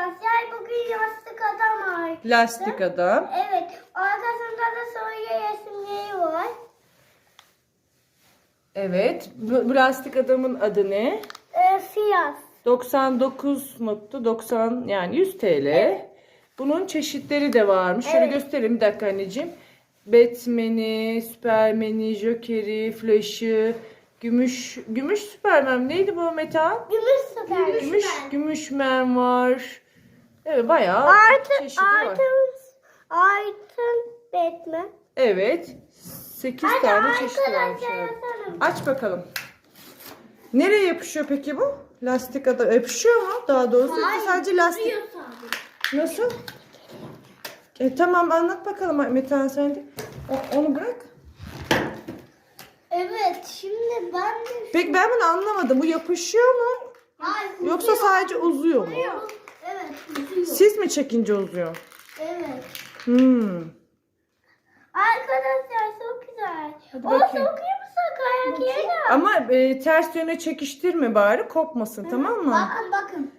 arkadaşlar bugün yastık adam var. Lastik adam. Evet arkasında da soruya resimleri var. Evet. Bu, bu lastik adamın adı ne? Ee, siyah. 99.90 yani 100 TL. Bunun çeşitleri de varmış. Şöyle Evet. göstereyim bir dakika anneciğim. Batman'i, Superman'i, Joker'i, Flash'ı, Gümüş, Gümüş Superman neydi bu Metehan? Gümüş süper. Gümüş, Gümüşmen var. Evet bayağı Artı, çeşidi var. altın, altın Batman. Evet. 8 Hadi tane çeşidi varmış. yazalım. Aç bakalım. Nereye yapışıyor peki bu? Lastik adam yapışıyor mu daha doğrusu? Yoksa sadece lastik. duruyor sadece. Nasıl? E, tamam anlat bakalım Metehan sen de. O- onu bırak. Evet şimdi ben de... Peki ben bunu anlamadım. Bu yapışıyor mu? Hayır, Yoksa sadece uzuyor mu? Uzuyor. Uzuyor. Siz mi çekince uzuyor? Evet. Hmm. Arkadaşlar çok güzel. Hadi o bakayım. çok yumuşak ayak yeri. Ama e, ters yöne çekiştirme bari kopmasın tamam mı? Bakın bakın.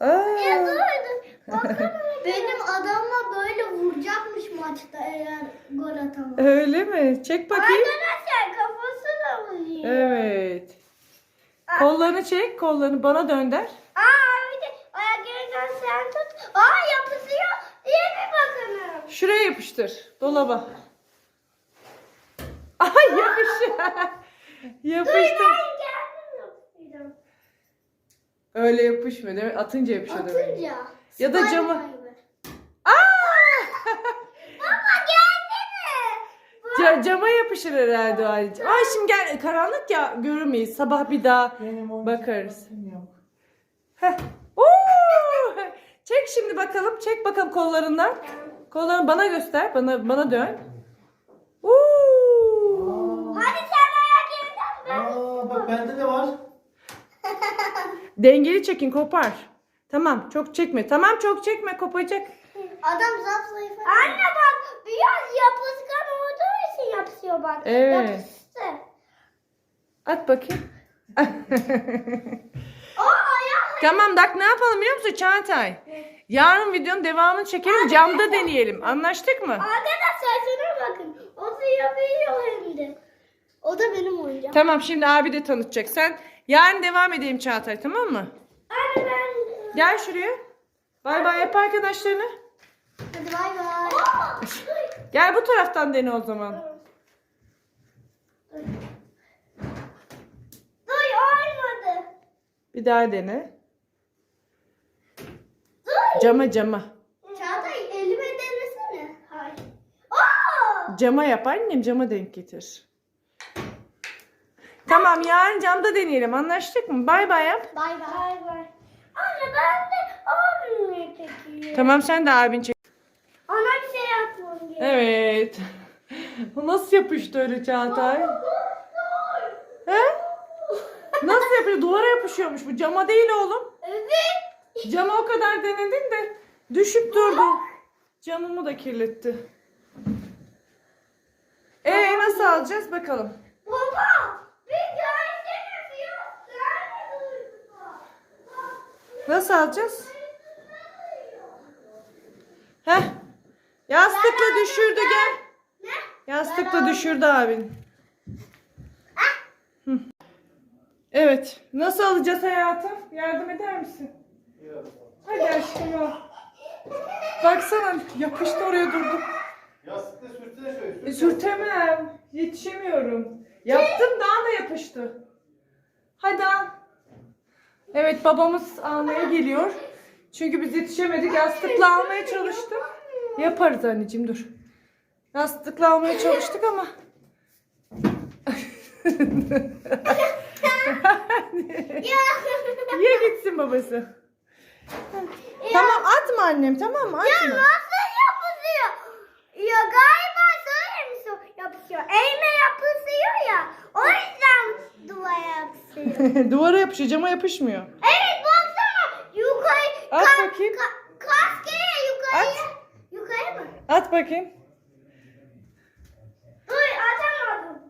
Aa, Ya dur dur. Bakın benim adamla böyle vuracakmış maçta eğer gol atamaz. öyle mi? Çek bakayım. Arkadaşlar kafası da vuruyor. Evet. Kollarını çek, kollarını bana dönder. Aa bir de ayak yerinden sen tut. Aa yapışıyor. İyi bir bakalım. Şuraya yapıştır. Dolaba. Ay yapıştı. yapıştı. Ben geldim yapıştırdım. Öyle yapışmıyor değil mi? Atınca yapışıyor demek. Atınca. Ya da gibi. Aa! Baba geldi mi? Ca- cama yapışır herhalde o anneciğim. Ay şimdi gel karanlık ya görmeyiz. Sabah bir daha bakarız. Heh. Çek şimdi bakalım. Çek bakalım kollarından. Kollarını bana göster. Bana bana dön. Oo! Hadi sen ayak yerinden. Aa bak bende de var. Dengeli çekin kopar. Tamam çok çekme. Tamam çok çekme kopacak. Adam zaf zayıf. Anne bak biraz yapışkan olduğu için yapışıyor bak. Evet. Yapıştı. At bakayım. Tamam bak ne yapalım biliyor musun Çağatay? Yarın videonun devamını çekelim camda deneyelim. Anlaştık mı? Arkadaşlar şuna bakın. O da yapıyor hem de. O da benim oyuncağım. Tamam şimdi abi de tanıtacak. Sen yarın devam edelim Çağatay tamam mı? Anne ben... Gel şuraya. Bay bay yap arkadaşlarını. Hadi bay bay. Gel bu taraftan dene o zaman. Dur olmadı. Bir daha dene. Cama cama. Çağatay elime denesene. Hayır. Cama yap annem cama denk getir. Tamam yarın camda deneyelim anlaştık mı? Bay bay yap. Bay bay. bay. Anne ben de abimle çekeyim. Tamam sen de abin çek. Ona bir şey yapmam gerekiyor. Evet. Bu Nasıl yapıştı öyle Çağatay? He? Nasıl yapıyor? Duvara yapışıyormuş bu. Cama değil oğlum. Evet. Cama o kadar denedin de düşüp durdu. Camımı da kirletti. Ee nasıl alacağız bakalım. Baba bir görsene durdu? Nasıl alacağız? Heh. Yastıkla düşürdü gel. Yastıkla düşürdü abin. Hı. Evet. Nasıl alacağız hayatım? Yardım eder misin? Hadi aşkım al. Baksana yapıştı oraya durdu. Yastıkla sürtsene şöyle. E, sürtemem. Yetişemiyorum. Yaptım daha da yapıştı. Hadi al. Evet babamız almaya geliyor. Çünkü biz yetişemedik. Yastıkla almaya çalıştım. Yaparız anneciğim dur. Yastıkla almaya çalıştık ama. Ye gitsin babası. Tamam atma annem tamam mı? Ya Atma. nasıl yapışıyor? Ya galiba şöyle mi so- yapışıyor? Elime yapışıyor ya. O yüzden duvara yapışıyor. Duvara yapışıyor cama yapışmıyor. evet baksana. Yukarı. At ka- bakayım. ka- kaskeye yukarıya. At. Yukarı mı? At bakayım. Dur atamadım.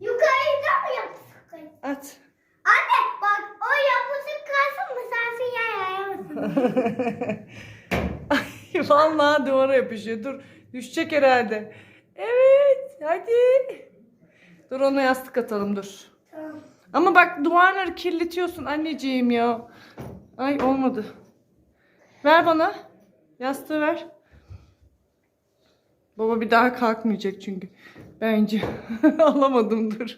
Yukarıda mı yapışık? At. Anne bak o yapışık kalsın mı sen sinyal yayamazsın. Ay vallahi duvara yapışıyor. Dur düşecek herhalde. Evet hadi. Dur ona yastık atalım dur. Tamam. Ama bak duvarları kirletiyorsun anneciğim ya. Ay olmadı. Ver bana. Yastığı ver. Baba bir daha kalkmayacak çünkü. Bence. Alamadım dur.